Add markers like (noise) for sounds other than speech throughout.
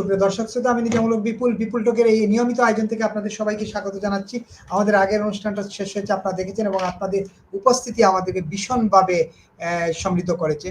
সুপ্রিয় দর্শক শ্রোতা, আমি নিজামূলক বিপুল বিপুল টকের এই নিয়মিত আয়োজন থেকে আপনাদের সবাইকে স্বাগত জানাচ্ছি। আমাদের আগের অনুষ্ঠানটা শেষ হয়েছে, আপনারা দেখেছেন এবং আপনাদের উপস্থিতি আমাদেরকে ভীষণভাবে সমৃদ্ধ করেছে।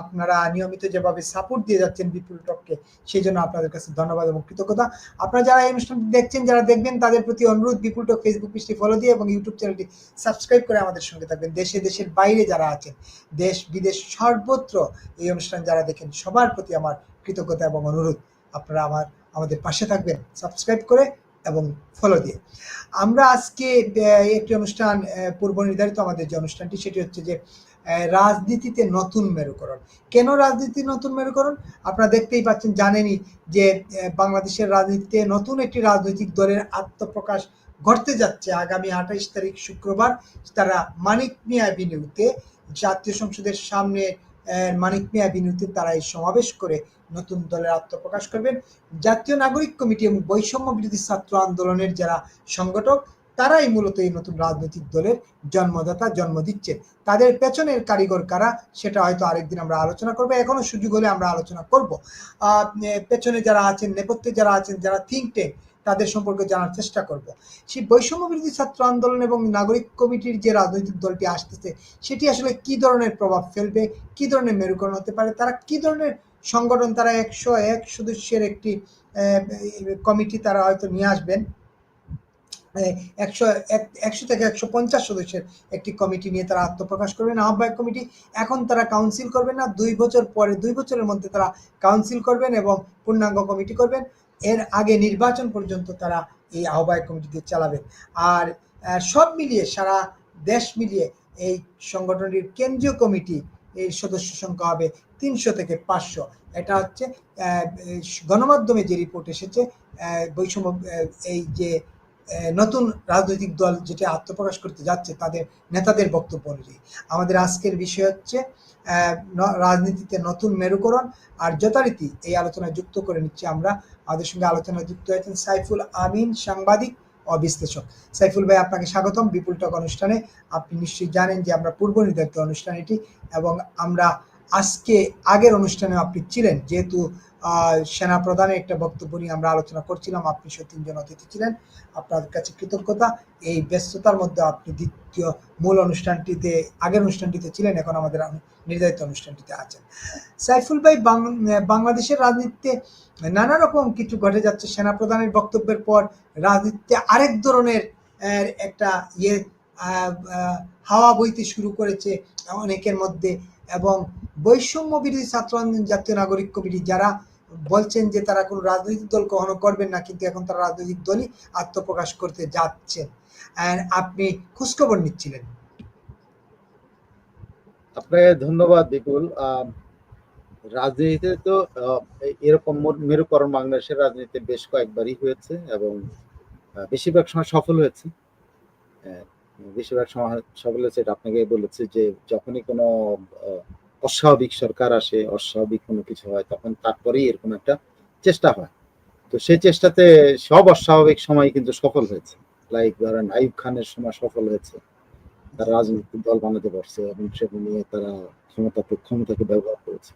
আপনারা নিয়মিত যেভাবে সাপোর্ট দিয়ে যাচ্ছেন বিপুল টককে, সেই জন্য আপনাদের কাছে ধন্যবাদ এবং কৃতজ্ঞতা। আপনারা যারা এই অনুষ্ঠানটি দেখছেন, যারা দেখবেন, তাদের প্রতি অনুরোধ বিপুল টক ফেসবুক পেজটি ফলো দিয়ে এবং ইউটিউব চ্যানেলটি সাবস্ক্রাইব করে আমাদের সঙ্গে থাকবেন। দেশে, দেশের বাইরে যারা আছেন, দেশ, বিদেশ সর্বত্র এই অনুষ্ঠান যারা দেখেন, সবার প্রতি আমার কৃতজ্ঞতা এবং অনুরোধ। আপনারা আমার, আমাদের পাশে থাকবেন। সাবস্ক্রাইব করে এবং ফলো দিয়ে। আমরা আজকে একটি অনুষ্ঠান পূর্ব নির্ধারিত আমাদের যে অনুষ্ঠানটি, সেটি হচ্ছে যে রাজনীতিতে নতুন মেরুকরণ। কেন রাজনীতি নতুন মেরুকরণ? আপনারা দেখতেই পাচ্ছেন, জানেনই যে বাংলাদেশের রাজনীতিতে নতুন একটি রাজনৈতিক দলের আত্মপ্রকাশ ঘটতে যাচ্ছে। আগামী আঠাইশ তারিখ শুক্রবার তারা মানিক মিয়া অ্যাভিনিউতে জাতীয় সংসদের সামনে মানিক মিয়া অ্যাভিনিউতে তারা এই সমাবেশ করে নতুন দলের আত্মপ্রকাশ করবেন। জাতীয় নাগরিক কমিটি এবং বৈষম্য বিরোধী ছাত্র আন্দোলনের যারা সংগঠক, তারাই মূলত এই নতুন রাজনৈতিক দলের জন্মদাতা, জন্ম দিচ্ছে তাদের পেছনের কারিগর কারা, সেটা হয়তো আরেকদিন আমরা আলোচনা করব। এখনও সুযোগ হলে আমরা আলোচনা করব। পেছনে যারা আছেন, নেপথ্যে যারা আছেন, যারা থিঙ্ক ট্যাঙ্ক তাদের সম্পর্কে জানার চেষ্টা করব। সেই বৈষম্য বিরোধী ছাত্র আন্দোলন এবং নাগরিক কমিটির যে রাজনৈতিক দলটি আসতেছে, সেটি আসলে কি ধরনের প্রভাব ফেলবে, কি ধরনের মেরুকরণ হতে পারে, তারা কি ধরনের সংগঠন তারা একশো এক সদস্যের একটি কমিটি তারা হয়তো নিয়ে আসবেন। একশো এক- একশো থেকে একশো পঞ্চাশ সদস্যের একটি কমিটি নিয়ে তারা আত্মপ্রকাশ করবেন। আহ্বায়ক কমিটি এখন তারা কাউন্সিল করবেন না, দুই বছর পরে, দুই বছরের মধ্যে তারা কাউন্সিল করবেন এবং পূর্ণাঙ্গ কমিটি করবেন। এর আগে নির্বাচন পর্যন্ত তারা এই আহ্বায়ক কমিটিকে চালাবেন। আর সব মিলিয়ে সারা দেশ মিলিয়ে এই সংগঠনটির কেন্দ্রীয় কমিটি এর সদস্য সংখ্যা হবে তিনশো থেকে পাঁচশো। এটা হচ্ছে গণমাধ্যমে যে রিপোর্ট এসেছে বৈষম্য এই যে নতুন রাজনৈতিক দল যেটা আত্মপ্রকাশ করতে যাচ্ছে, তাদের নেতাদের বক্তব্য অনুযায়ী। আমাদের আজকের বিষয় হচ্ছে রাজনীতিতে নতুন মেরুকরণ আর যথারীতি এই আলোচনায় যুক্ত করে নিচ্ছি আমরা। আমাদের সঙ্গে আলোচনায় যুক্ত হয়েছেন সাইফুল আমিন, সাংবাদিক। ও বিশ্লেষক সাইফুল ভাই, আপনাকে স্বাগতম বিপুল টক অনুষ্ঠানে। আপনি নিশ্চয়ই জানেন যে আমরা পূর্ব নির্ধারিত অনুষ্ঠান এটি এবং আমরা আজকে আগের অনুষ্ঠানে আপনি ছিলেন, যেহেতু সেনা প্রধানের একটা বক্তব্য নিয়ে আমরা আলোচনা করছিলাম, আপনি সে তিনজন অতিথি ছিলেন। আপনার কাছে কৃতজ্ঞতা। এই ব্যস্ততার মধ্যে আপনি দ্বিতীয় মূল অনুষ্ঠানটিতে, আগের অনুষ্ঠানটিতে ছিলেন, এখন আমাদের নির্ধারিত অনুষ্ঠানটিতে আছেন। সাইফুল ভাই বাংলাদেশের রাজনীতিতে নানা রকম কিছু ঘটে যাচ্ছে। সেনা প্রধানের বক্তব্যের পর রাজনীতিতে আরেক ধরনের একটা ইয়ে হাওয়া বইতে শুরু করেছে অনেকের মধ্যে। এবং বৈষম্য বিরোধী ছাত্র আন্দোলন, জাতীয় নাগরিক কমিটি, যারা বলছেন যে তারা কোনো রাজনৈতিক দল কখনো করবেন না, কিন্তু এখন তারা রাজনৈতিক দলই আত্মপ্রকাশ করতে যাচ্ছেন। আপনি খোঁজখবর নিচ্ছিলেন। আপনাকে ধন্যবাদ, বিপুল। রাজনীতিতে তো এরকম মেরুকরণ বাংলাদেশের রাজনীতিতে বেশ কয়েকবারই হয়েছে এবং বেশিরভাগ সময় সফল হয়েছে। বেশিরভাগ সফল হয়েছে আপনাকে বলেছে যে যখনই কোনো অস্বাভাবিক সরকার আসে, অস্বাভাবিক কোনো কিছু হয়, তখন তারপরেই এরকম একটা চেষ্টা হয়। তো সেই চেষ্টাতে সব অস্বাভাবিক সময় কিন্তু সফল হয়েছে। লাইক ধরেন আইব খানের সময় সফল হয়েছে। তারা রাজনৈতিক দল বানাতে পারছে এবং সেটা নিয়ে তারা ক্ষমতা ক্ষমতাকে ব্যবহার করেছে।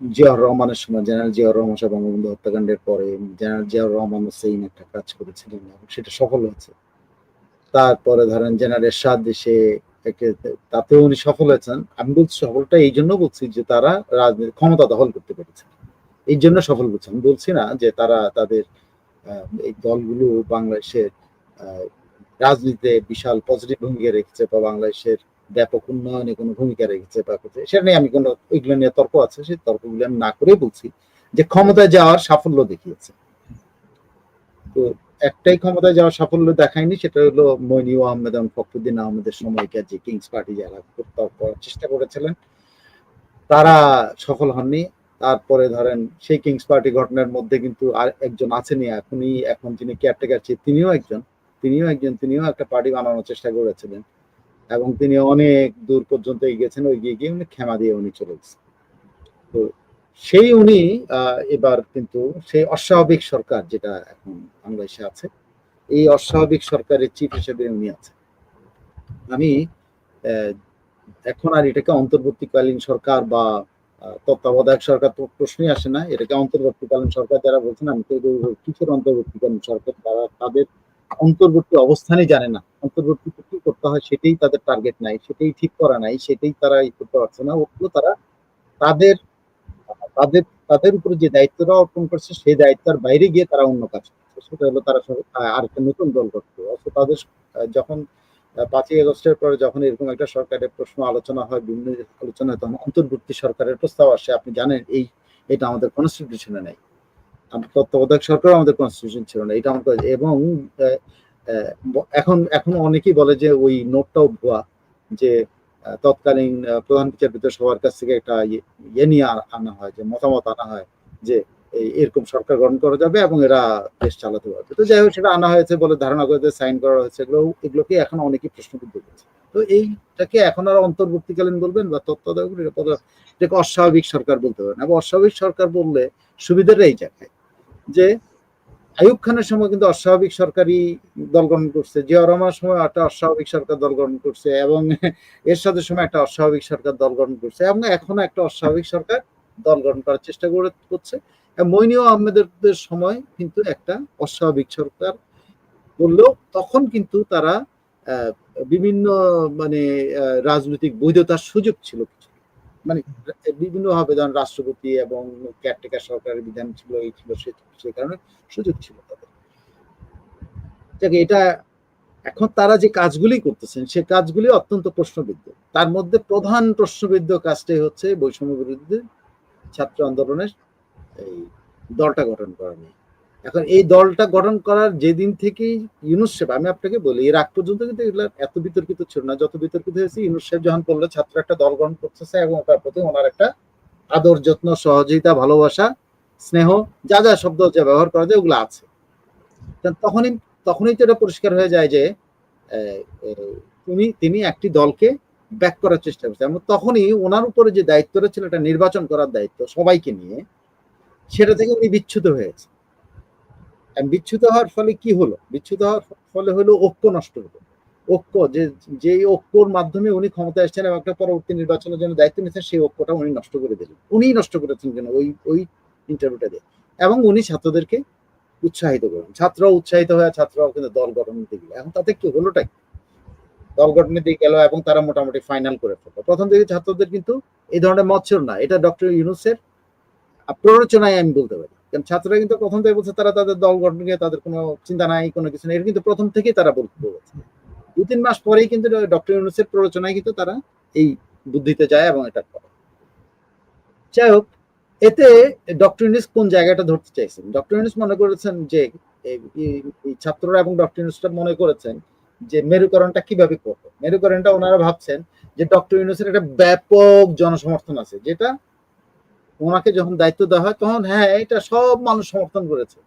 জিয়াউর রহমানের সময়, জেনারেল জিয়াউর রহমান সাহেব বঙ্গবন্ধু হত্যাকাণ্ডের পরে, জেনারেল জিয়াউর রহমান সেইন একটা কাজ করেছিলেন এবং সেটা সফল হয়েছে। তারপরে ধরেন জেনারেল এরশাদ দেশে তাতেও উনি সফল হয়েছেন। আমি বলছি সফলটা এই জন্য বলছি যে তারা রাজনীতি ক্ষমতা দখল করতে পেরেছে। এই জন্য সফল বলছি আমি বলছি না যে তারা তাদের এই দলগুলো বাংলাদেশের রাজনীতিতে বিশাল পজিটিভ ভূমিকা রেখেছে বা বাংলাদেশের ব্যাপক উন্নয়নে কোনো ভূমিকা রেখেছে বা কিছু সেটা নিয়ে আমি কোনো ওইগুলো নিয়ে তর্ক আছে। সেই তর্কগুলো আমি না করেই বলছি যে ক্ষমতায় যাওয়ার সাফল্য দেখিয়েছে। একটাই ক্ষমতায় যাওয়ার সাফল্য দেখায়নি, সেটা হলো মইনিউ আহমেদ এবং ফখরুদ্দিন আহমেদের সময়কার যে কিংস পার্টি যারা করার চেষ্টা করেছিলেন, তারা সফল হননি। তারপরে ধরেন সেই কিংস পার্টি ঘটনার মধ্যে কিন্তু আর একজন আছেনই এখনই, এখন যিনি কেয়ারটেকার তিনিও একজন তিনিও একজন, তিনিও একটা পার্টি বানানোর চেষ্টা করেছিলেন এবং তিনি অনেক দূর পর্যন্ত এগিয়েছেন ওই গিয়ে গিয়ে উনি ক্ষমা দিয়ে উনি চলে গেছেন। তো সেই উনি এবার কিন্তু সেই অস্বাভাবিক সরকার যেটা এখন বাংলাদেশে আছে, এই অস্বাভাবিক সরকারের চিফ হিসেবে উনি আছেন। আমি এখন আর এটাকে অন্তর্বর্তীকালীন সরকার বা তত্ত্বাবধায়ক সরকার তো প্রশ্নই আসে না, এটাকে অন্তর্বর্তীকালীন সরকার যারা বলছেন, আমি তো কিসের অন্তর্বর্তীকালীন সরকার, তারা তাদের অন্তর্বর্তী অবস্থানই জানে না, অন্তর্বর্তী কি করতে হয় সেটাই তাদের টার্গেট নাই, সেটাই ঠিক করা নাই, সেটাই তারা ই করতে পারছে না, ওগুলো তারা তাদের তাদের তাদের উপরে যে দায়িত্বটা অর্পণ করছে সেই দায়িত্বের বাইরে গিয়ে তারা অন্য কাজ করছে। সেটা হলো তারা আহ, আরেকটা নতুন দল করছে তাদের যখন পাঁচই আগস্টের পরে যখন এরকম একটা সরকারের প্রশ্ন আলোচনা হয় বিভিন্ন আলোচনা তখন অন্তর্বর্তী সরকারের প্রস্তাব আসে আপনি জানেন এই এটা আমাদের কনস্টিটিউশনে নেই। তত্ত্বাবধায়ক সরকার আমাদের কনস্টিটিউশন ছিল না এটা আমাদের এবং এখন এখন অনেকেই বলে যে ওই নোটটাও ভুয়া যে তৎকালীন প্রধান বিচারপতি সবার কাছ থেকে একটা ইয়ে- ইয়ে নিয়ে আনা হয়, যে মতামত আনা হয়, যে এরকম সরকার গঠন করা যাবে এবং এরা দেশ চালাতে পারবে। তো যাই হোক, সেটা আনা হয়েছে বলে ধারণা করে সাইন করা হয়েছে, এগুলো, এগুলোকে এখন অনেকেই প্রশ্নবিদ্ধ করছে তো এইটাকে এখন আর অন্তর্বর্তীকালীন বলবেন বা তত্ত্বাবধায়ক এটাকে অস্বাভাবিক সরকার বলতে পারেন। এবং অস্বাভাবিক সরকার বললে সুবিধাটা এই জায়গায়, যে আইয়ুব খানের সময় কিন্তু অস্বাভাবিক সরকারি দল গঠন করছে, জিয়া রহমানের সময় একটা অস্বাভাবিক সরকার দল গঠন করছে এবং এর সাথে সময় একটা অস্বাভাবিক সরকার দল গঠন করছে এবং এখনও একটা অস্বাভাবিক সরকার দল গঠন করার চেষ্টা করে করছে। মইনীয় আহমেদের সময় কিন্তু একটা অস্বাভাবিক সরকার বললেও তখন কিন্তু তারা বিভিন্ন মানে রাজনৈতিক বৈধতার সুযোগ ছিল মানে বিভিন্ন ভাবে যেমন রাষ্ট্রপতি এবং কেয়ারটেকার সরকারের বিধান ছিল এই ছিল সে কারণে সুযোগ ছিল তাদের। যাক, এটা এখন তারা যে কাজগুলি করতেছেন সে কাজগুলি অত্যন্ত প্রশ্নবিদ্ধ। তার মধ্যে প্রধান প্রশ্নবিদ্ধ কাজটাই হচ্ছে বৈষম্য বিরুদ্ধে ছাত্র আন্দোলনের এই দলটা গঠন করা নিয়ে। এখন এই দলটা গঠন করার যেদিন থেকেই ইউনুস সাহেব আমি আপনাকে বলি এর আগ পর্যন্ত কিন্তু এগুলো এত বিতর্কিত ছিল না। যত বিতর্কিত হয়েছে ইউনুস সাহেব যখন করল ছাত্র একটা দল গঠন করতেছে এবং তার প্রতি ওনার একটা আদর যত্ন সহযোগিতা ভালোবাসা স্নেহ যা যা শব্দ যা ব্যবহার করা যায় ওগুলো আছে। তখনই তখনই তো এটা পরিষ্কার হয়ে যায় যে আহ, তিনি একটি দলকে ব্যাক করার চেষ্টা করছে এবং তখনই ওনার উপরে যে দায়িত্বটা ছিল এটা নির্বাচন করার দায়িত্ব সবাইকে নিয়ে সেটা থেকে উনি বিচ্যুত হয়েছে। আর বিচ্যুত হওয়ার ফলে কি হলো? বিচ্ছুত হওয়ার ফলে হলো ঐক্য নষ্ট হলো। ঐক্য, যে যে ঐক্যর মাধ্যমে উনি ক্ষমতায় এসেছেন এবং একটা পরবর্তী নির্বাচনের জন্য দায়িত্ব নিয়েছেন, সেই ঐক্যটা উনি নষ্ট করে দিলেন। উনিই নষ্ট করেছেন কেন ওই ওই ইন্টারভিউটা দিয়ে। এবং উনি ছাত্রদেরকে উৎসাহিত করেন। ছাত্ররাও উৎসাহিত হয়ে, ছাত্ররাও কিন্তু দল গঠন দিতে গেল। এখন তাতে কি হলোটা কি? দল গঠনের দিকে গেল এবং তারা মোটামুটি ফাইনাল করে ফেলল। প্রথম দিকে ছাত্রদের কিন্তু এই ধরনের ছিল না। এটা ডক্টর ইউনুসের প্ররোচনায় আমি বলতে পারি। কারণ ছাত্ররা কিন্তু প্রথম থেকে বলছে তারা তাদের দল গঠন নিয়ে তাদের কোনো চিন্তা নাই, কোনো কিছু নেই। কিন্তু প্রথম থেকেই তারা বলতে বলেছে। দু তিন মাস পরেই কিন্তু ডক্টর ইউনুসের প্ররোচনায় কিন্তু তারা এই বুদ্ধিতে যায় এবং এটা করে। যাই হোক, এতে ডক্টর ইউনুস কোন জায়গাটা ধরতে চাইছেন? ডক্টর ইউনুস মনে করেছেন যে ছাত্ররা এবং ডক্টর ইউনুসটা মনে করেছেন যে মেরুকরণটা কীভাবে করবে? মেরুকরণটা ওনারা ভাবছেন যে ডক্টর ইউনুসের একটা ব্যাপক জনসমর্থন আছে, যেটা ওনাকে যখন দায়িত্ব দেওয়া হয় তখন হ্যাঁ এটা সব মানুষ সমর্থন করেছে।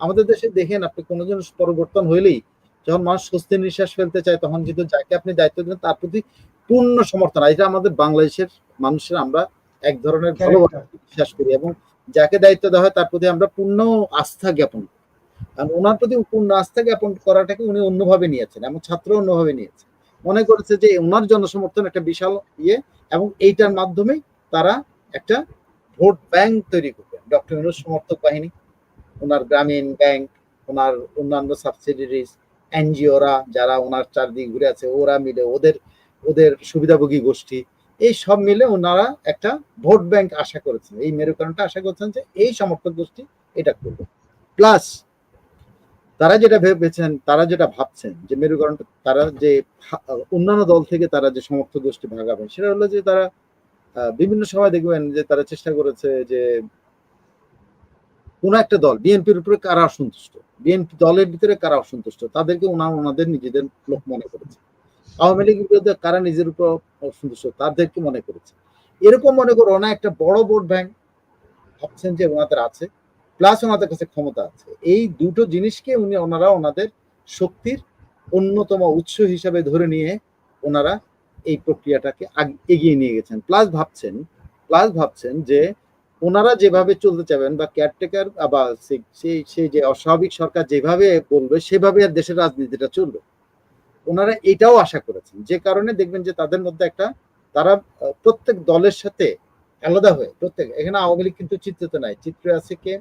আমাদের দেশে দেখেন আপনি কোনো জিনিস পরিবর্তন হইলেই যখন মানুষ স্বস্তি নিঃশ্বাস ফেলতে চায় তখন কিন্তু যাকে আপনি দায়িত্ব দেন তার প্রতি পূর্ণ সমর্থন। এটা আমাদের বাংলাদেশের মানুষের আমরা এক ধরনের ভালোবাসা বিশ্বাস করি এবং যাকে দায়িত্ব দেওয়া হয় তার প্রতি আমরা পূর্ণ আস্থা জ্ঞাপন কারণ ওনার প্রতি পূর্ণ আস্থা জ্ঞাপন করাটাকে উনি অন্যভাবে নিয়েছেন এবং ছাত্র অন্যভাবে নিয়েছে মনে করেছে যে ওনার জনসমর্থন একটা বিশাল ইয়ে এবং এইটার মাধ্যমে তারা একটা ভোট ব্যাংক তৈরি করবেন। ডক্টর ইউনুস সমর্থক বাহিনী, ওনার গ্রামীণ ব্যাংক, ওনার অন্যান্য সাবসিডিরিজ এনজিওরা যারা ওনার চারদিকে ঘুরে আছে, ওরা মিলে ওদের ওদের সুবিধাভোগী গোষ্ঠী, এই সব মিলে ওনারা একটা ভোট ব্যাংক আশা করেছেন। এই মেরুকরণটা আশা করছেন যে এই সমর্থক গোষ্ঠী এটা করবে। প্লাস, তারা যেটা ভেবেছেন, তারা যেটা ভাবছেন, যে মেরুকরণটা, তারা যে, অন্যান্য দল থেকে তারা যে সমর্থক গোষ্ঠী ভাগাবেন, সেটা হলো যে তারা বিভিন্ন সময় দেখবেন যে তারা চেষ্টা করেছে যে কোন একটা দল, বিএনপির উপরে কারা অসন্তুষ্ট? বিএনপি দলের ভিতরে কারা অসন্তুষ্ট? তাদেরকে ওনার ওনাদের নিজেদের লোক মনে করেছে। আওয়ামী লীগের বিরুদ্ধে কারা নিজের উপর অসন্তুষ্ট? তাদেরকে মনে করেছে। এরকম মনে করো, ওনা একটা বড় ভোট ব্যাংক ভাবছেন যে ওনাদের আছে প্লাস ওনাদের কাছে ক্ষমতা আছে। এই দুটো জিনিসকে উনি ওনারা ওনাদের শক্তির অন্যতম উৎস হিসাবে ধরে নিয়ে ওনারা এই প্রক্রিয়াটাকে এগিয়ে নিয়ে গেছেন। প্লাস ভাবছেন প্লাস ভাবছেন যে ওনারা যেভাবে চলতে চাবেন বা কেয়ারটেকার বা সেই যে অস্বাভাবিক সরকার যেভাবে বলবে সেভাবে আর দেশের রাজনীতিটা চলবে। ওনারা এটাও আশা করেছেন। যে কারণে দেখবেন যে তাদের মধ্যে একটা তারা প্রত্যেক দলের সাথে আলাদা হয়ে প্রত্যেক এখানে আওয়ামী লীগ কিন্তু চিত্রিত নাই। চিত্র আছে কে?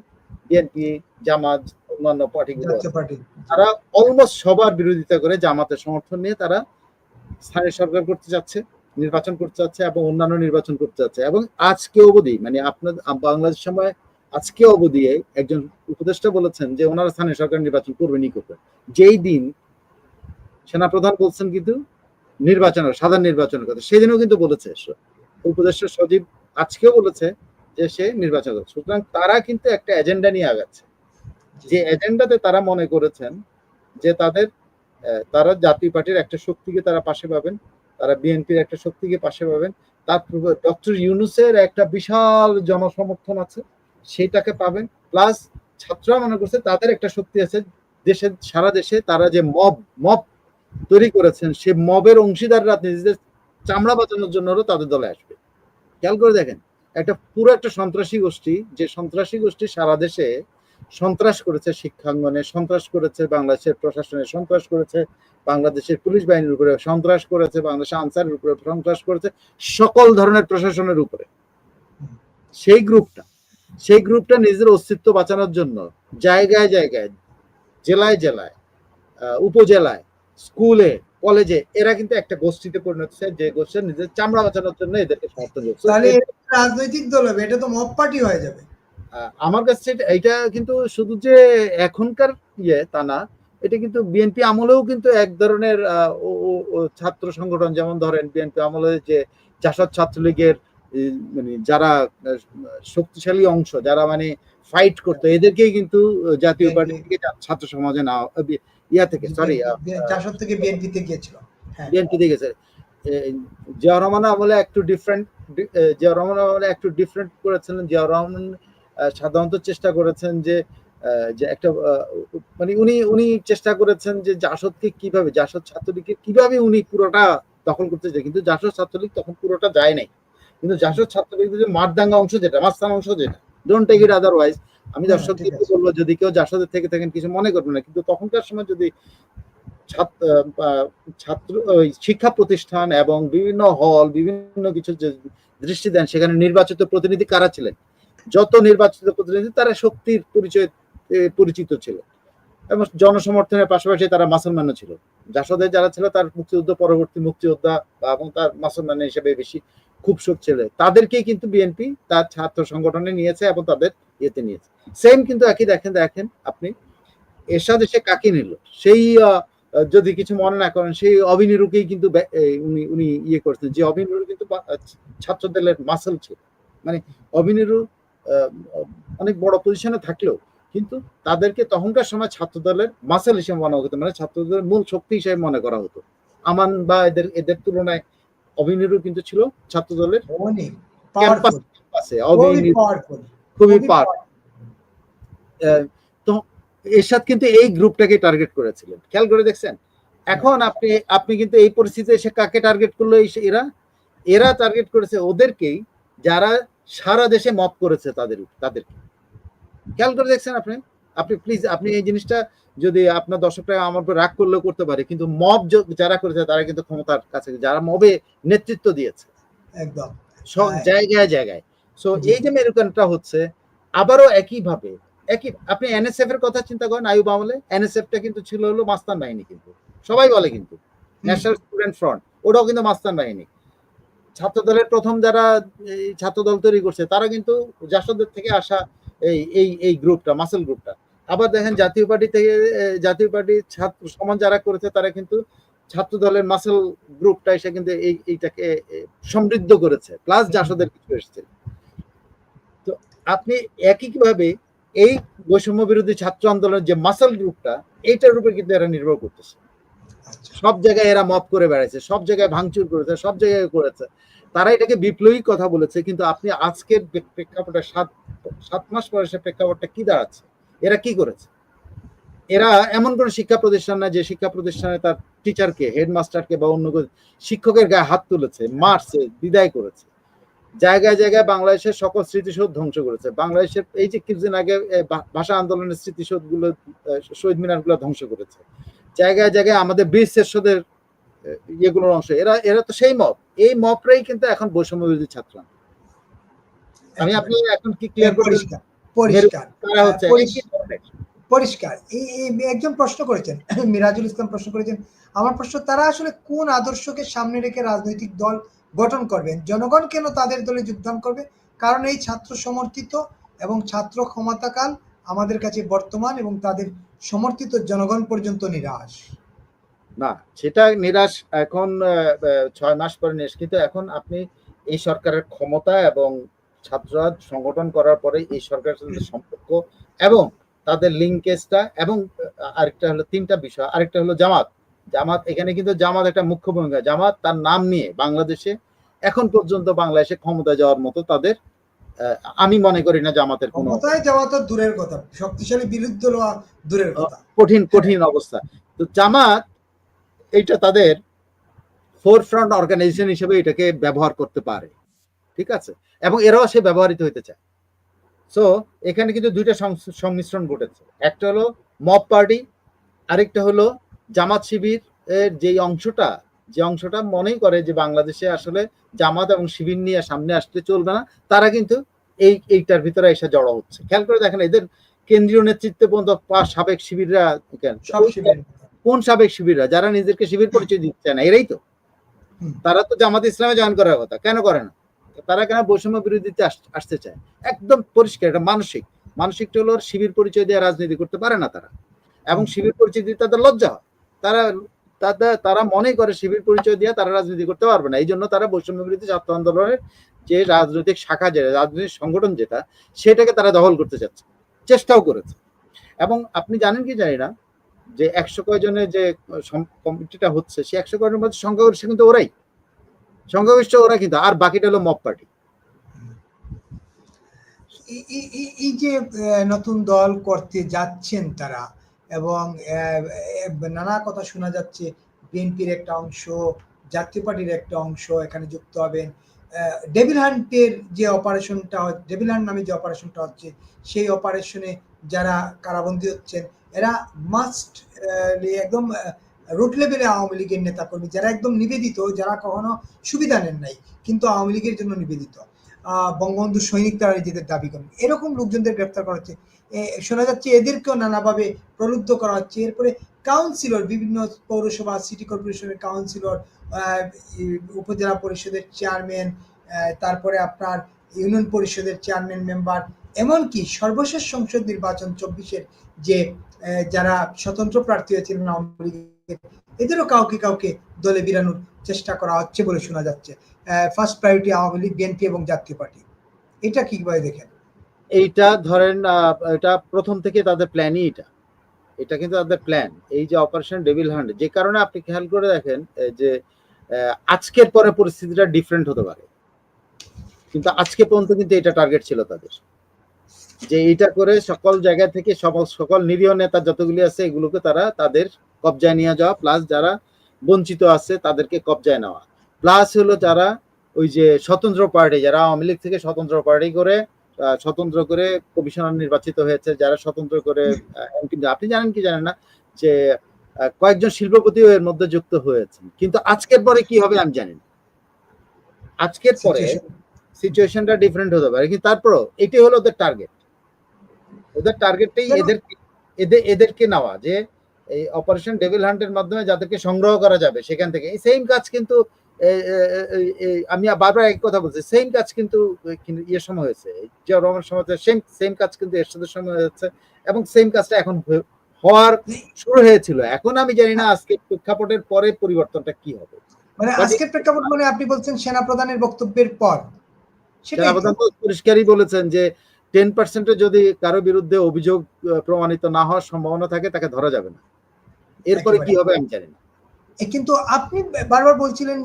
বিএনপি জামাত অন্যান্য পার্টিগুলো পার্টি। তারা অলমোস্ট সবার বিরোধিতা করে জামাতের সমর্থন নিয়ে তারা স্থানীয় সরকার করতে যাচ্ছে, নির্বাচন করতে যাচ্ছে এবং অন্যান্য নির্বাচন করতে যাচ্ছে। এবং আজকে অবধি মানে আপনার বাংলাদেশ সময় আজকে অবধি একজন উপদেষ্টা বলেছেন যে ওনারা স্থানীয় সরকার নির্বাচন করবেনই করবেন যেই দিন সেনাপ্রধান বলছেন কিন্তু নির্বাচনের সাধারণ নির্বাচনের কথা, সেদিনও কিন্তু বলেছে উপদেষ্টা সজীব আজকেও বলেছে যে সে নির্বাচন করবে। সুতরাং তারা কিন্তু একটা এজেন্ডা নিয়ে আগাচ্ছে। যে এজেন্ডাতে তারা মনে করেছেন যে তাদের তারা জাতীয় পার্টির একটা শক্তিকে তারা পাশে পাবেন, তারা বিএনপির একটা শক্তিকে পাশে পাবেন। তার ডক্টর ইউনুসের একটা বিশাল জনসমর্থন আছে, সেটাকে পাবেন। প্লাস ছাত্ররা মনে করছে তাদের একটা শক্তি আছে দেশের সারা দেশে তারা যে মব মব তৈরি করেছেন, সে মবের অংশীদাররা নিজেদের চামড়া বাঁচানোর জন্য তাদের দলে আসবে। খেয়াল করে দেখেন, একটা পুরো একটা সন্ত্রাসী গোষ্ঠী, যে সন্ত্রাসী গোষ্ঠী সারা দেশে সন্ত্রাস করেছে শিক্ষাঙ্গনে, সন্ত্রাস করেছে বাংলাদেশের প্রশাসনে, সন্ত্রাস করেছে বাংলাদেশের পুলিশ বাহিনীর উপরে, সন্ত্রাস করেছে বাংলাদেশের আনসারের উপরে, সন্ত্রাস করেছে সকল ধরনের প্রশাসনের উপরে। সেই গ্রুপটা সেই গ্রুপটা নিজের অস্তিত্ব বাঁচানোর জন্য জায়গায় জায়গায়, জেলায় জেলায় উপজেলায়, স্কুলে, কলেজে এরা কিন্তু একটা গোষ্ঠীতে পরিণত হচ্ছে যে গোষ্ঠী নিজের চামড়া বাঁচানোর জন্য এদেরকে সমর্থন করছে। রাজনৈতিক দল হবে, এটা তো মব পার্টি হয়ে যাবে। আমার কাছে এটা- কিন্তু শুধু যে এখনকার ইয়ে তা না এটা কিন্তু বিএনপি আমলেও কিন্তু এক ধরনের ছাত্র সংগঠন যেমন ধরেন বিএনপি আমলে যে জাসদ ছাত্রলীগের মানে যারা শক্তিশালী অংশ যারা মানে ফাইট করতো এদেরকেই কিন্তু জাতীয় পার্টি থেকে ছাত্র সমাজে না ইয়া থেকে সরি জাসদ থেকে বিএনপিতে গিয়েছিল হ্যাঁ। বিএনপি থেকে গেছে। জিয়া রহমান আমলে একটু ডিফারেন্ট জিয়া রহমান আমলে একটু ডিফারেন্ট করেছিলেন জিয়া রহমান সাধারণত চেষ্টা করেছেন যে যে একটা মানে উনি উনি চেষ্টা করেছেন যে জাসদকে কীভাবে জাসদ ছাত্রলীগকে কীভাবে উনি পুরোটা দখল করতে চায় কিন্তু জাসদ ছাত্রলীগ তখন পুরোটা যায় নাই। কিন্তু জাসদ ছাত্রলীগ যে মারদাঙ্গা অংশ যেটা মাস্তান অংশ যেটা ডোন্ট টেক ইট আদারওয়াইজ আমি হ্যাঁ, দর্শক বলব যদি কেউ জাসদের থেকে থাকেন কিছু মনে করবেন না কিন্তু তখনকার সময় যদি ছাত্র ছাত্র শিক্ষা প্রতিষ্ঠান এবং বিভিন্ন হল বিভিন্ন কিছু দৃষ্টি দেন সেখানে নির্বাচিত প্রতিনিধি কারা ছিলেন? যত নির্বাচিত প্রতিনিধি তারা শক্তির পরিচয় পরিচিত ছিল। এবং জনসমর্থনের পাশাপাশি তারা মুসলমানও ছিল। জাসদের যারা ছিল তার মুক্তিযুদ্ধ পরবর্তী মুক্তিযোদ্ধা এবং তার মুসলমান হিসেবে বেশি খুব শোক ছিল। তাদেরকেই কিন্তু বিএনপি তার ছাত্র সংগঠনে নিয়েছে এবং তাদের ইয়েতে নিয়েছে। সেম কিন্তু একই দেখেন দেখেন আপনি এরশাদ এসে কাকে নিল? সেই যদি কিছু মনে না করেন সেই অভিনিরুকেই কিন্তু উনি উনি ইয়ে করছেন। যে অভিনিরু কিন্তু বা- ছাত্র মাসল ছিল। মানে অভিনিরু আহ, অনেক বড় পজিশনে থাকলেও কিন্তু তাদেরকে তখনকার সময় ছাত্র দলের মাসেল হিসেবে মনে হতো মানে ছাত্র দলের মূল শক্তি হিসেবে মনে করা হতো। আমান বা এদের এদের তুলনায় অভিনিরু কিন্তু ছিল ছাত্র দলের অনেক ক্যাম্পাস পাওয়ারফুল। ক্যাম্পাসে খুবই অভিনিরু পাওয়ারফুল। খুবই পার তো এরশাদ কিন্তু এই গ্রুপটাকে টার্গেট করেছিলেন। খেয়াল করে দেখছেন? এখন আপনি আপনি কিন্তু এই পরিস্থিতিতে এসে কাকে টার্গেট করল এরা? এরা টার্গেট করেছে ওদেরকেই যারা সারা দেশে মপ করেছে তাদের তাদেরকে খেয়াল করে দেখছেন আপনি? আপনি প্লিজ আপনি এই জিনিসটা যদি আপনার দর্শকরা আমার উপর রাগ করলেও করতে পারে কিন্তু মব যারা করেছে তারা কিন্তু ক্ষমতার কাছে যারা মবে নেতৃত্ব দিয়েছে। একদম। সব হ্যাঁ। জায়গায় জায়গায়। সো এই যে মেরুকানটা হচ্ছে আবারও একই ভাবে একই আপনি এনএসএফ এর কথা চিন্তা করেন আয়ুব আমলে এনএসএফ টা কিন্তু ছিল হলো মাস্তান বাহিনী কিন্তু। সবাই বলে কিন্তু ন্যাশনাল স্টুডেন্ট ফ্রন্ট ওটাও কিন্তু মাস্তান বাহিনী। ছাত্র দলের প্রথম যারা এই ছাত্র দল তৈরি করছে, তারা কিন্তু জাসদের থেকে আসা এই এই এই গ্রুপটা মাসেল গ্রুপটা আবার দেখেন জাতীয় পার্টি থেকে জাতীয় পার্টি ছাত্র সমাজ যারা করেছে, তারা কিন্তু ছাত্র দলের মাসেল গ্রুপটা এসে কিন্তু এই, এইটাকে সমৃদ্ধ করেছে প্লাস জাসদের কিছু এসেছে। তো আপনি একইভাবে এই বৈষম্য বিরোধী ছাত্র আন্দোলনের যে মাসেল গ্রুপটা এইটার উপরে কিন্তু এরা নির্ভর করতেছে। সব জায়গায় এরা মপ করে বেড়াইছে, সব জায়গায় ভাঙচুর করেছে, সব জায়গায় করেছে। তারা এটাকে বিপ্লবী কথা বলেছে, কিন্তু আপনি আজকের প্রে- প্রেক্ষাপটে সাত সাত মাস পরে সে প্রেক্ষাপটটা কি দাঁড়াচ্ছে? এরা কি করেছে? এরা এমন কোন শিক্ষা প্রতিষ্ঠান না যে শিক্ষা প্রতিষ্ঠানে তার টিচারকে হেডমাস্টারকে বা অন্য শিক্ষকের গায়ে হাত তুলেছে, মারছে, বিদায় করেছে। জায়গায় জায়গায় বাংলাদেশের সকল স্মৃতিসৌধ ধ্বংস করেছে। বাংলাদেশের এই যে কিছুদিন আগে ভাষা আন্দোলনের স্মৃতিসৌধগুলো শহীদ মিনারগুলো ধ্বংস করেছে। জায়গায় জায়গায় আমাদের বীর শ্রেষ্ঠদের ইয়েগুলোর অংশ। এরা এরা তো সেই মব। এই মবরাই কিন্তু এখন বৈষম্য বিরোধী ছাত্র। আমি আপনি এখন কি ক্লিয়ার করে পরিষ্কার এই একজন প্রশ্ন করেছেন মিরাজুল ইসলাম প্রশ্ন করেছেন আমার প্রশ্ন তারা আসলে কোন আদর্শকে সামনে রেখে রাজনৈতিক দল গঠন করবেন জনগণ কেন তাদের দলে যোগদান করবে? কারণ এই ছাত্র সমর্থিত এবং ছাত্র ক্ষমতাকাল আমাদের কাছে বর্তমান এবং তাদের সমর্থিত জনগণ পর্যন্ত নিরাশ। না, সেটা নিরাশ এখন ছয় মাস পরে নিরাশ। কিন্তু এখন আপনি এই সরকারের ক্ষমতা এবং ছাত্ররা সংগঠন করার পরে এই সরকারের সাথে সম্পর্ক এবং তাদের লিঙ্কেজটা এবং আরেকটা হলো তিনটা বিষয়। আরেকটা হলো জামাত। জামাত, এখানে কিন্তু জামাত একটা মুখ্য ভূমিকা। জামাত তার নাম নিয়ে বাংলাদেশে এখন পর্যন্ত বাংলাদেশে ক্ষমতা যাওয়ার মতো তাদের আমি মনে করি না জামাতের কোনো ক্ষমতায় যাওয়া তো দূরের কথা শক্তিশালী বিরুদ্ধে লওয়া দূরের কথা। কঠিন কঠিন অবস্থা। তো জামাত এইটা তাদের ফোর ফ্রন্ট অর্গানাইজেশন হিসেবে এটাকে ব্যবহার করতে পারে ঠিক আছে? এবং এরাও সে ব্যবহৃত হইতে চায়। সো এখানে কিন্তু দুইটা সংমিশ্রণ ঘটেছে। একটা হলো মব পার্টি আরেকটা হলো জামাত শিবির এর যে অংশটা যে অংশটা মনেই করে যে বাংলাদেশে আসলে জামাত এবং শিবির নিয়ে সামনে আসতে চলবে না তারা কিন্তু এই এইটার ভিতরে এসে জড়ো হচ্ছে। খেয়াল করে দেখেন এদের কেন্দ্রীয় নেতৃত্বে পর্যন্ত সাবেক শিবিররা কেন? কোন সাবেক শিবিররা? যারা নিজেদেরকে শিবির পরিচয় দিচ্ছে না এরাই তো। তারা তো জামাত ইসলামে জয়েন করার কথা কেন করে না? তারা কেন বৈষম্য বিরোধীতে আসতে চায়? একদম পরিষ্কার এটা মানসিক। মানসিকটা হলো শিবির পরিচয় দিয়ে রাজনীতি করতে পারে না তারা। এবং শিবির পরিচয় দিয়ে তাদের লজ্জা হয়। তারা তারা মনে করে শিবির পরিচয় দিয়ে তারা রাজনীতি করতে পারবে না। এই জন্য তারা বৈষম্য বিরোধী ছাত্র আন্দোলনের যে রাজনৈতিক শাখা যেটা রাজনৈতিক সংগঠন যেটা, সেটাকে তারা দখল করতে চাচ্ছে। চেষ্টাও করেছে। এবং আপনি জানেন কি জানি না? যে একশো কয়জনের যে কমিটিটা হচ্ছে সে একশো কয়জনের মধ্যে সংখ্যাগরিষ্ঠ কিন্তু ওরাই। সংখ্যাগরিষ্ঠ ওরা কিন্তু, আর বাকিটা হলো মব পার্টি। এই যে নতুন দল করতে যাচ্ছেন তারা এবং নানা কথা শোনা যাচ্ছে। বিএনপির একটা অংশ, জাতীয় পার্টির একটা অংশ এখানে যুক্ত হবেন। ডেভিল হান্টের যে অপারেশনটা ডেভিল হান্ট নামে যে অপারেশনটা হচ্ছে, সেই অপারেশনে যারা কারাবন্দী হচ্ছেন, এরা মাস্ট একদম রুট লেভেলে আওয়ামী লীগের নেতাকর্মী, যারা একদম নিবেদিত, যারা কখনো সুবিধা নেন নাই, কিন্তু আওয়ামী লীগের জন্য নিবেদিত। বঙ্গবন্ধু সৈনিক তারা নিজেদের দাবি করেন। এরকম লোকজনদের গ্রেপ্তার করা হচ্ছে। শোনা যাচ্ছে এদেরকেও নানাভাবে প্রলুব্ধ করা হচ্ছে। এরপরে কাউন্সিলর, বিভিন্ন পৌরসভা, সিটি কর্পোরেশনের কাউন্সিলর উপজেলা পরিষদের চেয়ারম্যান তারপরে আপনার ইউনিয়ন পরিষদের চেয়ারম্যান মেম্বার, এমনকি সর্বশেষ সংসদ নির্বাচন চব্বিশের যে যারা স্বতন্ত্র প্রার্থী হয়েছিলেন আওয়ামী লীগের, এদেরও কাউকে কাউকে দলে বিরানোর চেষ্টা করা হচ্ছে বলে শোনা যাচ্ছে। First priority Awami League BNP এবং জাতীয় পার্টি। এটা কীভাবে দেখেন? এইটা ধরেন এটা প্রথম থেকে তাদের প্ল্যানই এটা। এটা কিন্তু তাদের প্ল্যান এই যে অপারেশন ডেভিল হান্ট যে কারণে আপনি খেয়াল করে দেখেন যে আজকের পরে পরিস্থিতিটা ডিফারেন্ট হতে পারে। কিন্তু আজকে পর্যন্ত কিন্তু এটা টার্গেট ছিল তাদের। যে এটা করে সকল জায়গা থেকে সকল সকল নিরীহ নেতা যতগুলি আছে, এগুলোকে তারা তাদের কবজায় নিয়ে যাওয়া প্লাস যারা বঞ্চিত আছে, তাদেরকে কবজায় নেওয়া। প্লাস হলো যারা ওই যে স্বতন্ত্র পার্টি যারা আওয়ামী লীগ থেকে স্বতন্ত্র পার্টি করে স্বতন্ত্র করে কমিশনার নির্বাচিত হয়েছে যারা স্বতন্ত্র করে কিন্তু আপনি জানেন কি জানেন না? যে কয়েকজন শিল্পপতিও এর মধ্যে যুক্ত হয়েছেন। কিন্তু আজকের পরে কি হবে আমি জানি না। আজকের পরে সিচুয়েশনটা ডিফারেন্ট হতে পারে। কিন্তু তারপরও এটাই হলো ওদের টার্গেট ওদের টার্গেটটাই এদের এদের এদেরকে নেওয়া যে এই অপারেশন ডেভিল হান্টের মাধ্যমে যাদেরকে সংগ্রহ করা যাবে সেখান থেকে। এই সেম কাজ কিন্তু আমি বারবার এক কথা বলছি সেম কাজ কিন্তু ইয়ের সময় হয়েছে। জিয়া রহমানের সময় সেম সেম কাজ কিন্তু এরশাদের সময় হয়েছে এবং সেম কাজটা এখন হওয়ার শুরু হয়েছিল। এখন আমি জানি না আজকে প্রেক্ষাপটের পরে পরিবর্তনটা কি হবে। মানে আজকের প্রেক্ষাপট মানে আপনি বলছেন সেনা প্রধানের বক্তব্যের পর। সেনাপ্রধান তো পরিষ্কারই বলেছেন যে টেন পার্সেন্টে যদি কারও বিরুদ্ধে অভিযোগ প্রমাণিত না হওয়ার সম্ভাবনা থাকে তাকে ধরা যাবে না। এরপরে কি হবে আমি জানি না। কিন্তু আপনি বারবার বলছিলেন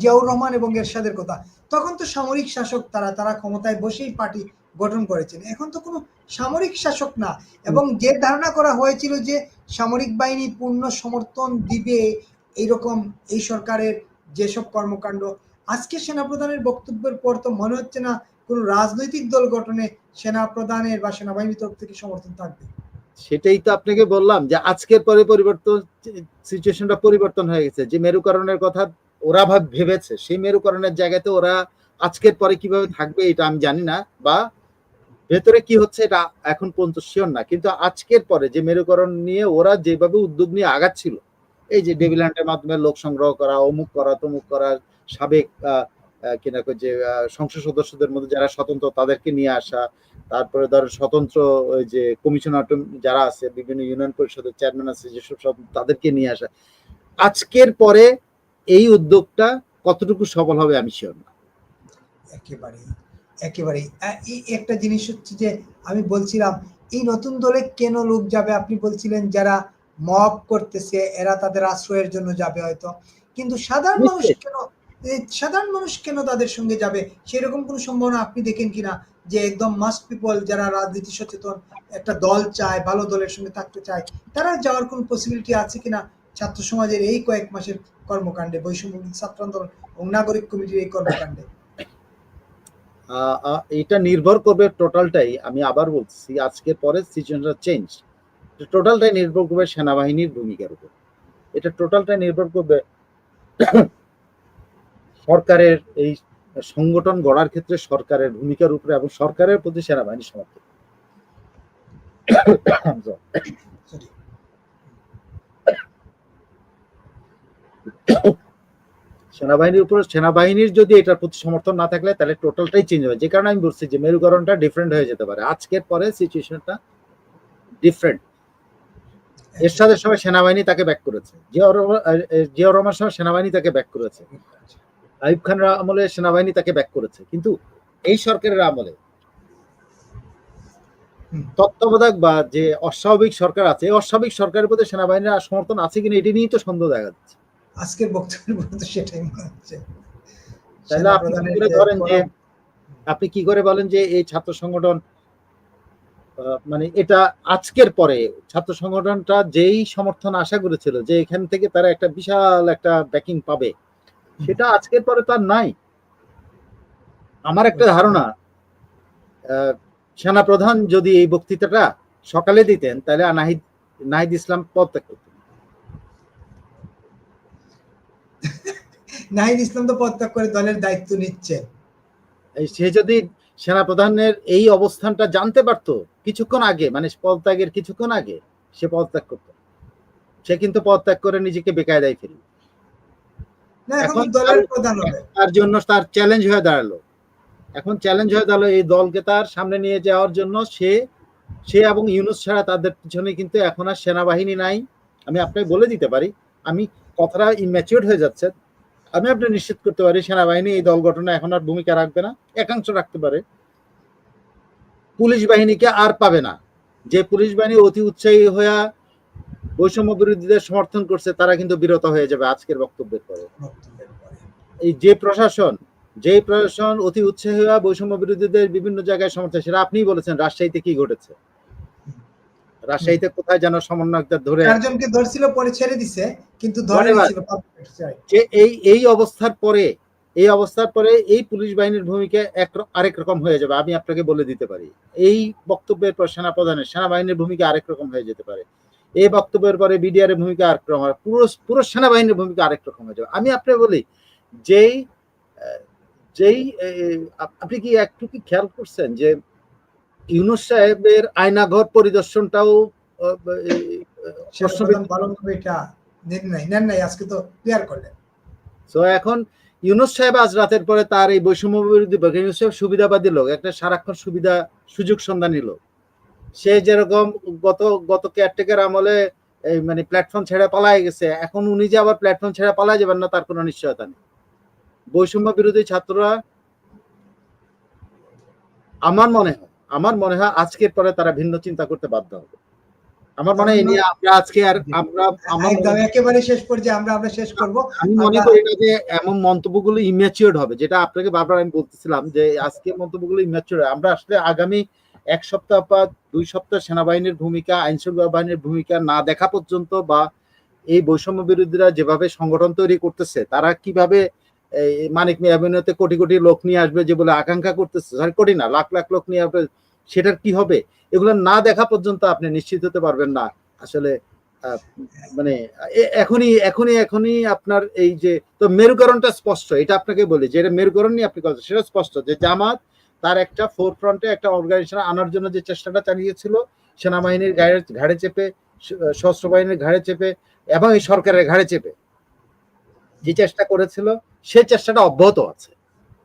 জিয়াউর রহমান এবং এরশাদের কথা। তখন তো সামরিক শাসক তারা তারা ক্ষমতায় বসেই পার্টি গঠন করেছেন। এখন তো কোনো সামরিক শাসক না। এবং যে ধারণা করা হয়েছিল যে সামরিক বাহিনী পূর্ণ সমর্থন দিবে এইরকম এই সরকারের যেসব কর্মকাণ্ড আজকে সেনাপ্রধানের বক্তব্যের পর তো মনে হচ্ছে না কোনো রাজনৈতিক দল গঠনে সেনাপ্রধানের বা সেনাবাহিনীর তরফ থেকে সমর্থন থাকবে। সেটাই তো আপনাকে বললাম যে আজকের পরে পরিবর্তন সিচুয়েশনটা পরিবর্তন হয়ে গেছে। যে মেরুকরণের কথা ওরা ভাব, ভেবেছে, সেই মেরুকরণের জায়গাতে ওরা আজকের পরে কীভাবে থাকবে এটা আমি জানি না বা ভেতরে কি হচ্ছে এটা এখন পর্যন্ত শিওর না। কিন্তু আজকের পরে যে মেরুকরণ নিয়ে ওরা যেভাবে উদ্যোগ নিয়ে আগাচ্ছিল, এই যে ডেভিল হান্টের মাধ্যমে লোক সংগ্রহ করা, অমুক করা, তমুক করা, সাবেক কিনা যে সংসদ সদস্যদের মধ্যে যারা স্বতন্ত্র তাদেরকে নিয়ে আসা তারপরে ধরো স্বতন্ত্র ওই যে কমিশনার যারা আছে বিভিন্ন ইউনিয়ন পরিষদের চেয়ারম্যান আছে যেসব সব তাদেরকে নিয়ে আসা। আজকের পরে এই উদ্যোগটা কতটুকু সফল হবে আমি শিওর না। একেবারেই একেবারেই। এই একটা জিনিস হচ্ছে যে আমি বলছিলাম এই নতুন দলে কেন লোক যাবে? আপনি বলছিলেন যারা মব করতেছে এরা তাদের আশ্রয়ের জন্য যাবে হয়তো। কিন্তু সাধারণ মানুষ কেন সাধারণ মানুষ কেন তাদের সঙ্গে যাবে? সেরকম কোনো সম্ভাবনা আপনি দেখেন কিনা? যে একদম মাস্ট পিপল যারা রাজনীতি সচেতন, একটা দল চায়, ভালো দলের সঙ্গে থাকতে চায়, তারা যাওয়ার কোনো পসিবিলিটি আছে কিনা? ছাত্র সমাজের এই কয়েক মাসের কর্মকাণ্ডে, বৈষম্য ছাত্র আন্দোলন ও নাগরিক কমিটির এই কর্মকাণ্ডে। এটা নির্ভর করবে টোটালটাই আমি আবার বলছি আজকের পরে সিচুয়েশনটা চেঞ্জ টোটালটাই নির্ভর করবে সেনাবাহিনীর ভূমিকার উপর। এটা টোটালটাই নির্ভর করবে সরকারের এই সংগঠন গড়ার ক্ষেত্রে সরকারের ভূমিকার উপরে এবং সরকারের প্রতি সেনাবাহিনীর সমর্থন। সেনাবাহিনীর উপর সেনাবাহিনীর যদি এটার প্রতি সমর্থন না থাকলে তাহলে টোটালটাই চেঞ্জ হবে। যে কারণে আমি বলছি যে মেরুকরণটা ডিফারেন্ট হয়ে যেতে পারে। আজকের পরে সিচুয়েশনটা ডিফারেন্ট এরশাদের সময় সেনাবাহিনী তাকে ব্যাক করেছে। জিয়াউর রহমান- সময় সেনাবাহিনী তাকে ব্যাক করেছে। আইব খানের আমলে সেনাবাহিনী তাকে ব্যাক করেছে। কিন্তু এই সরকারের আমলে তত্ত্বাবধায়ক বা যে অস্বাভাবিক সরকার আছে অস্বাভাবিক সরকারের প্রতি সেনাবাহিনীর সমর্থন আছে কিনা এটি নিয়েই তো সন্দেহ দেখা যাচ্ছে। আজকের বক্তব্যের মধ্যে সেটাই মনে হচ্ছে। তাহলে আপনি কি করে ধরেন যে আপনি কি করে বলেন যে এই ছাত্র সংগঠন মানে এটা আজকের পরে ছাত্র সংগঠনটা যেই সমর্থন আশা করেছিল যে এখান থেকে তারা একটা বিশাল একটা ব্যাকিং পাবে সেটা আজকের পরে তার নাই। আমার একটা ধারণা আহ, সেনাপ্রধান যদি এই বক্তৃতাটা সকালে দিতেন তাহলে নাহিদ নাহিদ ইসলাম পদত্যাগ করতেন। নাহিদ ইসলাম তো পদত্যাগ করে দলের দায়িত্ব নিচ্ছে সে যদি সেনাপ্রধানের এই অবস্থানটা জানতে পারতো কিছুক্ষণ আগে মানে পদত্যাগের কিছুক্ষণ আগে সে পদত্যাগ করতো। সে কিন্তু পদত্যাগ করে নিজেকে বেকায়দায় ফেলল এখন এখন দলের প্রধান হবে। তার জন্য তার চ্যালেঞ্জ হয়ে দাঁড়াল। এখন চ্যালেঞ্জ হয়ে দাঁড়াল এই দলকে তার সামনে নিয়ে যাওয়ার জন্য। সে সে এবং ইউনুস ছাড়া তাদের পিছনে কিন্তু এখন আর সেনাবাহিনী নাই। আমি আপনাকে বলে দিতে পারি আমি কথাটা ইম্যাচিওর হয়ে যাচ্ছে। আমি আপনি নিশ্চিত করতে পারি সেনাবাহিনী এই দল গঠনে এখন আর ভূমিকা রাখবে না একাংশ রাখতে পারে। পুলিশ বাহিনীকে আর পাবে না। যে পুলিশ বাহিনী অতি উৎসাহী হয়ে বৈষম্য বিরোধীদের সমর্থন করছে তারা কিন্তু বিরত হয়ে যাবে আজকের বক্তব্যের পরে। এই যে প্রশাসন যে প্রশাসন অতি উৎসাহী হওয়া বৈষম্য বিরোধীদের বিভিন্ন জায়গায় সমর্থন সেটা আপনিই বলেছেন রাজশাহীতে কি ঘটেছে? রাজশাহীতে কোথায় যেন সমন্বয়কদের ধরে চারজনকে ধরছিল পরে ছেড়ে দিছে কিন্তু ধরে যে এই এই অবস্থার পরে এই অবস্থার পরে এই পুলিশ বাহিনীর ভূমিকা এক আরেক রকম হয়ে যাবে আমি আপনাকে বলে দিতে পারি। এই বক্তব্যের পর সেনাপ্রধানের সেনাবাহিনীর ভূমিকা আরেক রকম হয়ে যেতে পারে। এই বক্তব্যের পরে বিডিআর এর ভূমিকা আরেক রকম হবে। পুরো পুরো সেনাবাহিনীর ভূমিকা আরেক রকম হয়ে যাবে। আমি আপনাকে বলি যেই যেই আপনি কি একটু কি খেয়াল করছেন যে ইউনুস সাহেবের আয়নাঘর পরিদর্শনটাও আজকে তো ক্লিয়ার করলেন। তো এখন ইউনুস সাহেব আজ রাতের পরে তার এই বৈষম্য বিরোধী ইউনুস সাহেব সুবিধাবাদী লোক একটা সারাক্ষণ সুবিধা সুযোগ সন্ধানী লোক। সে যেরকম গত গত কেয়ারটেকার আমলে এই মানে প্ল্যাটফর্ম ছেড়ে পালায় গেছে এখন উনি যে আবার প্ল্যাটফর্ম ছেড়ে পালায় যাবেন না তার কোনো নিশ্চয়তা নেই। বৈষম্য বিরোধী ছাত্ররা আমার মনে হয় আমার মনে হয় আজকের পরে তারা ভিন্ন চিন্তা করতে বাধ্য হবে। আমার মনে হয় নিয়ে আমরা আজকে আর আমরা একদম একেবারে শেষ পর্যায়ে আমরা আমরা শেষ করব। আমি মনে করি না যে এমন মন্তব্যগুলো ইম্যাচিওর্ড হবে যেটা আপনাকে বারবার আমি বলতেছিলাম যে আজকের মন্তব্যগুলো ইম্যাচিওর আমরা আসলে আগামী এক সপ্তাহ বা দুই সপ্তাহ সেনাবাহিনীর ভূমিকা আইন শৃঙ্খলা বাহিনীর ভূমিকা না দেখা পর্যন্ত বা এই বৈষম্য বিরোধীরা যেভাবে সংগঠন তৈরি করতেছে, তারা কীভাবে মানিক মিয়াবিনতে কোটি কোটি লোক নিয়ে আসবে যে বলে আকাঙ্ক্ষা করতেছে? সরি, কোটি না, লাখ লাখ লোক নিয়ে আসবে, সেটার কি হবে? এগুলো না দেখা পর্যন্ত আপনি নিশ্চিত হতে পারবেন না। আসলে মানে এখনই এখনই এখনই আপনার এই যে, তো মেরুকরণটা স্পষ্ট, এটা আপনাকে বলি, যে এটা মেরুকরণ নিয়ে আপনি কথা সেটা স্পষ্ট যে জামাত তার একটা ফোর ফ্রন্টে একটা অর্গানাইজেশন আনার জন্য যে চেষ্টাটা চালিয়েছিল, সেনাবাহিনীর ঘাড়ে ঘাড়ে চেপে, স- সশস্ত্র বাহিনীর ঘাড়ে চেপে এবং এই সরকারের ঘাড়ে চেপে যে চেষ্টা করেছিল সেই চেষ্টাটা অব্যাহত আছে।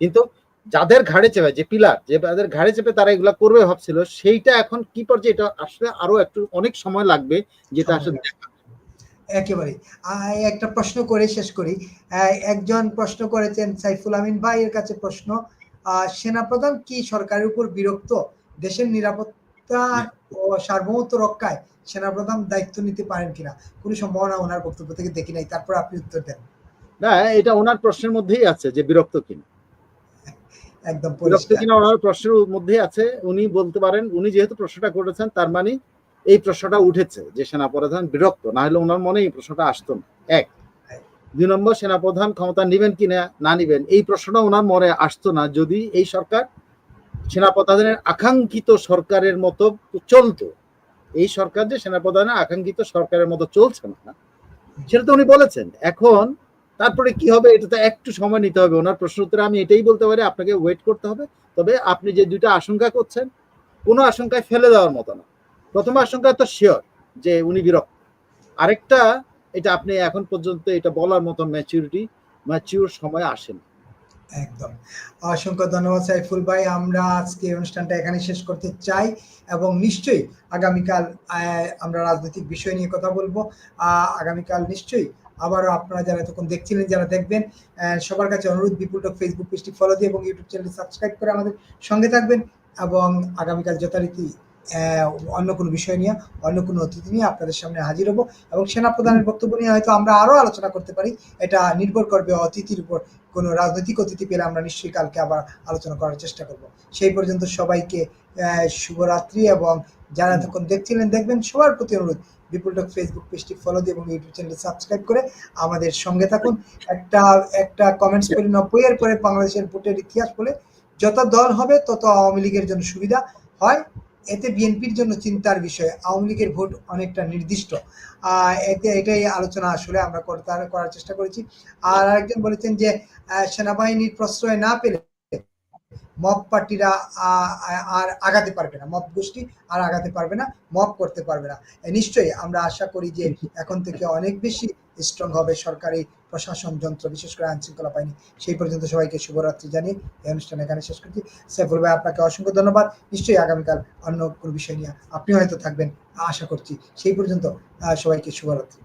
কিন্তু যাদের ঘাড়ে চেপে, যে পিলার যে যাদের ঘাড়ে চেপে তারা এগুলা করবে ভাবছিল, সেইটা এখন কি পর্যায়ে এটা আসলে আরও একটু অনেক সময় লাগবে যেটা আসলে একেবারে একটা প্রশ্ন করে শেষ করি। একজন প্রশ্ন করেছেন সাইফুল আমিন ভাইয়ের কাছে প্রশ্ন সেনাপ্রধান কি সরকারের উপর বিরক্ত? দেশের নিরাপত্তা ও সার্বভৌমত্ব রক্ষায় সেনাপ্রধান দায়িত্ব নিতে পারেন কিনা? কোনো সম্ভাবনা ওনার বক্তব্য থেকে দেখি নাই তারপর আপনি উত্তর দেন। না এটা ওনার প্রশ্নের মধ্যেই আছে যে বিরক্ত কিনা। (laughs) একদম বিরক্ত কিনা ওনার প্রশ্নের মধ্যেই আছে উনি বলতে পারেন উনি যেহেতু প্রশ্নটা করেছেন তার মানে এই প্রশ্নটা উঠেছে যে সেনাপ্রধান বিরক্ত না হলে ওনার মনে এই প্রশ্নটা আসতো না। এক। দুই নম্বর, সেনাপ্রধান ক্ষমতা নিবেন কি না নিবেন, এই প্রশ্নটা ওনার মনে আসতো না যদি এই সরকার সেনাপ্রধানের আকাঙ্ক্ষিত সরকারের মতো চলতো। এই সরকার যে সেনাপ্রধানের আকাঙ্ক্ষিত সরকারের মতো চলছে না, সেটা তো উনি বলেছেন। এখন তারপরে কি হবে, এটা তো একটু সময় নিতে হবে। ওনার প্রশ্ন উত্তরে আমি এটাই বলতে পারি, আপনাকে ওয়েট করতে হবে। তবে আপনি যে দুইটা আশঙ্কা করছেন, কোনো আশঙ্কায় ফেলে দেওয়ার মতো না। প্রথম আশঙ্কা তো শিওর যে উনি বিরক্ত। আরেকটা এটা আপনি এখন পর্যন্ত এটা বলার মতো ম্যাচিউরিটি ম্যাচিউর সময় আসেন। একদম। অসংখ্য ধন্যবাদ সাইফুল ভাই। আমরা আজকে অনুষ্ঠানটা এখানে শেষ করতে চাই এবং নিশ্চয়ই আগামীকাল আমরা রাজনৈতিক বিষয় নিয়ে কথা বলব। আগামীকাল নিশ্চয়ই আবারও আপনারা যারা এতক্ষণ দেখছিলেন, যারা দেখবেন সবার কাছে অনুরোধ, বিপুল টক ফেসবুক পেজটি ফলো দিয়ে এবং ইউটিউব চ্যানেলটি সাবস্ক্রাইব করে আমাদের সঙ্গে থাকবেন এবং আগামীকাল যথারীতি অন্য কোনো বিষয় নিয়ে অন্য কোনো অতিথি নিয়ে আপনাদের সামনে হাজির হব এবং সেনাপ্রধানের বক্তব্য নিয়ে হয়তো আমরা আরও আলোচনা করতে পারি। এটা নির্ভর করবে অতিথির উপর। কোনো রাজনৈতিক অতিথি পেলে আমরা নিশ্চয়ই কালকে আবার আলোচনা করার চেষ্টা করব। সেই পর্যন্ত সবাইকে শুভরাত্রি এবং যারা এতক্ষণ দেখছিলেন দেখবেন সবার প্রতি অনুরোধ বিপুল টক ফেসবুক পেজটি ফলো দিয়ে এবং ইউটিউব চ্যানেল সাবস্ক্রাইব করে আমাদের সঙ্গে থাকুন। একটা একটা কমেন্টস করি নব্বইয়ের পরে বাংলাদেশের ভোটের ইতিহাস বলে যত দল হবে তত আওয়ামী লীগের জন্য সুবিধা হয়। এতে বিএনপির জন্য চিন্তার বিষয়। আওয়ামী লীগের ভোট অনেকটা নির্দিষ্ট। এতে এটাই আলোচনা আসলে আমরা করার চেষ্টা করেছি। আর আরেকজন বলেছেন যে সেনাবাহিনীর প্রশ্রয় না পেলে মব পার্টিরা আর আগাতে পারবে না। মব গোষ্ঠী আর আগাতে পারবে না, মব করতে পারবে না। নিশ্চয়ই আমরা আশা করি যে এখন থেকে অনেক বেশি স্ট্রং হবে সরকারি প্রশাসন যন্ত্র, বিশেষ করে আইন শৃঙ্খলা বাহিনী। সেই পর্যন্ত সবাইকে শুভরাত্রি জানিয়ে এই অনুষ্ঠান এখানে শেষ করছি। সাইফুল ভাই, আপনাকে অসংখ্য ধন্যবাদ। নিশ্চয়ই আগামীকাল অন্য কোনো বিষয় নিয়ে আপনি হয়তো থাকবেন, আশা করছি। সেই পর্যন্ত সবাইকে শুভরাত্রি।